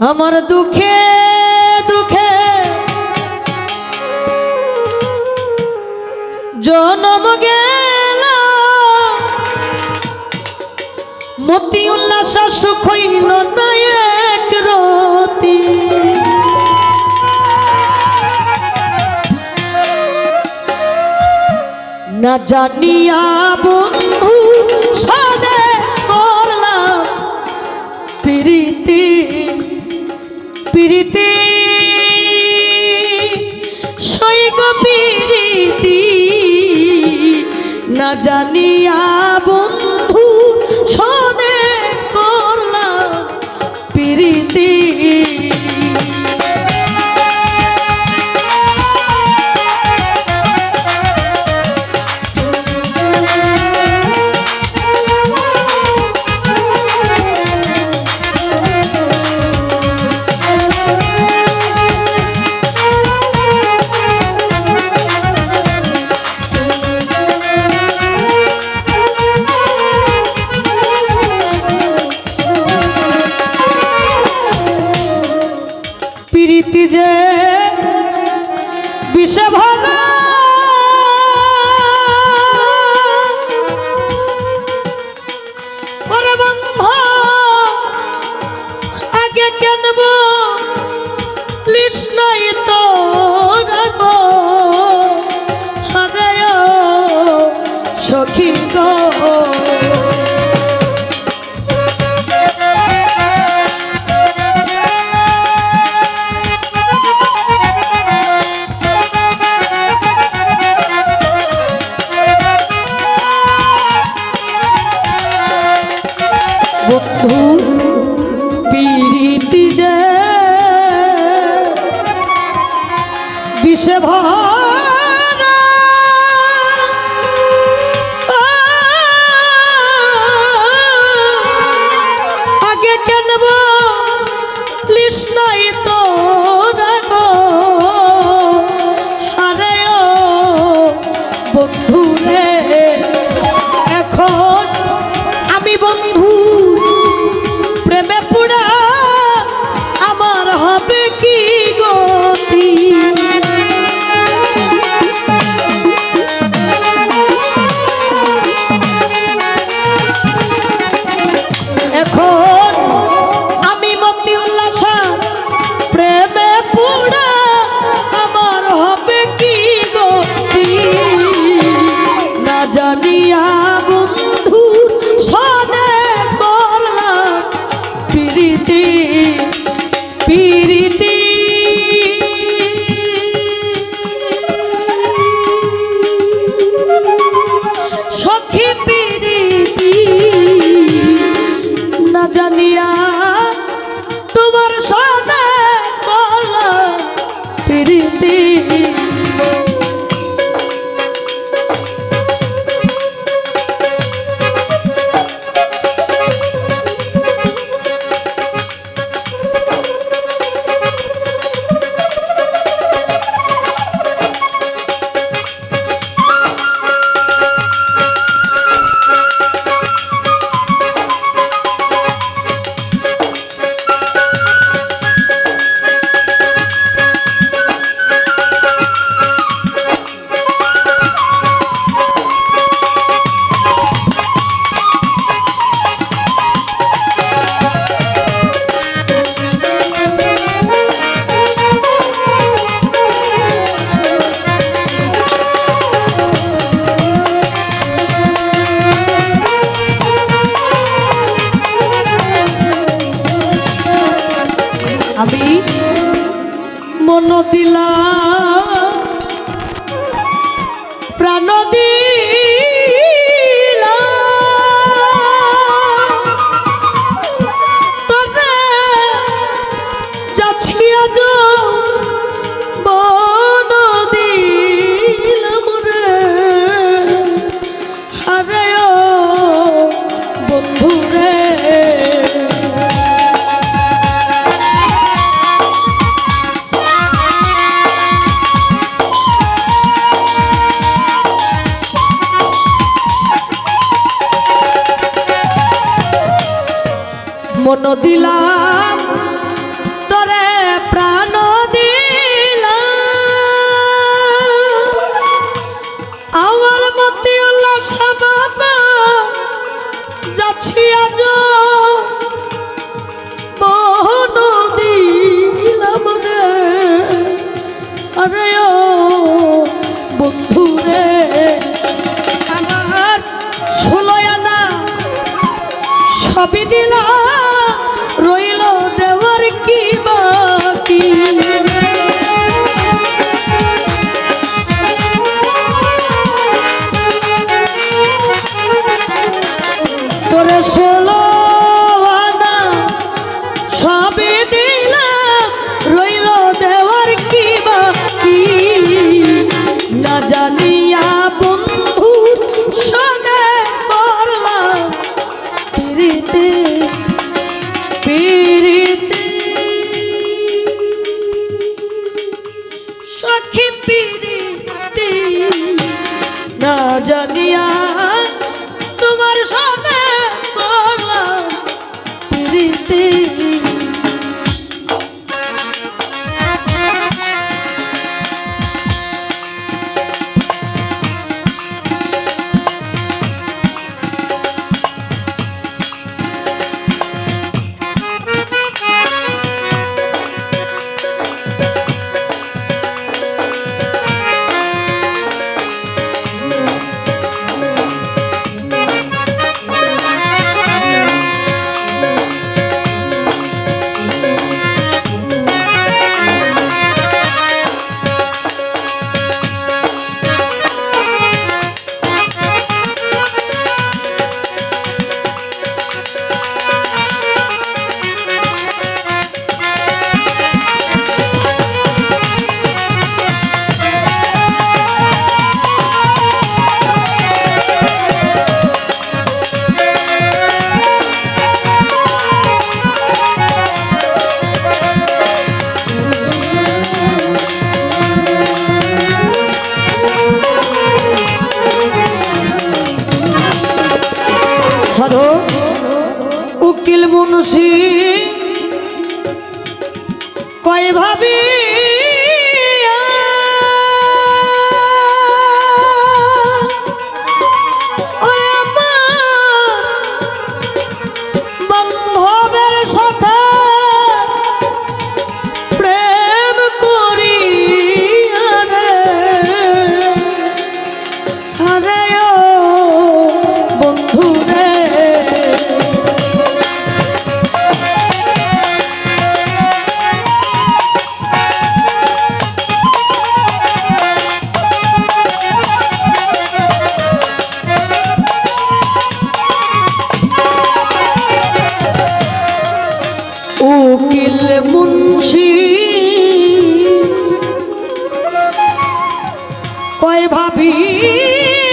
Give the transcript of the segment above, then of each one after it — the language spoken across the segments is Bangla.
আমার দুঃখে দুঃখে জনম গেল। মতি উল্লাস সুখ নায়ক রতি। না জানিয়া বন্ধু সদে করলাম প্রীতি না জানিয়া বন্ধু Bravo! Peace. প্রাণদী বন্ধুরে। আমার ষোলো আনা সবই দিলা রইল দেওয়ার কি বাকি? তোরে ষোলো সাধক উকিল মুন্সি কয় ভাবি? ouvir.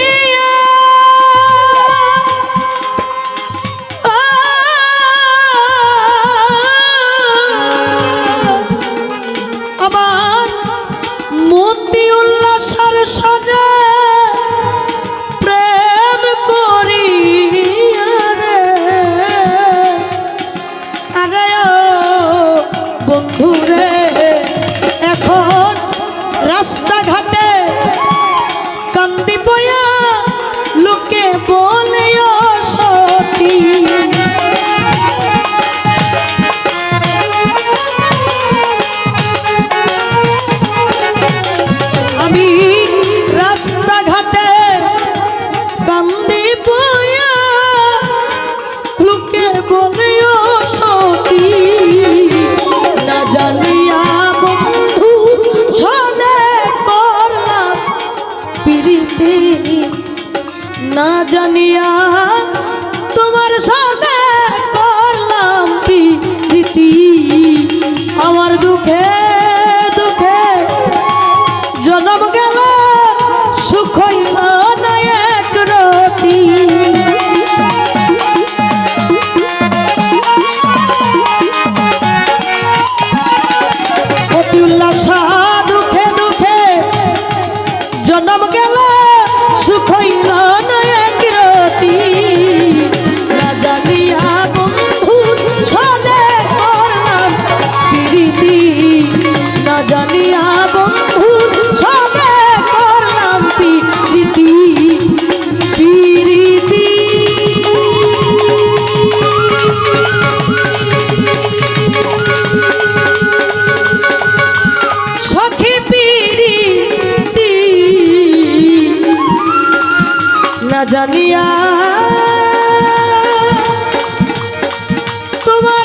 স্মৃতি না জানিয়া তোমার সাথে করলাম প্রীতি। আমার দুঃখে জানিয়া বন্ধু সবে করলাম প্রীতি প্রীতি। সখী প্রীতি না জানিয়া তোমার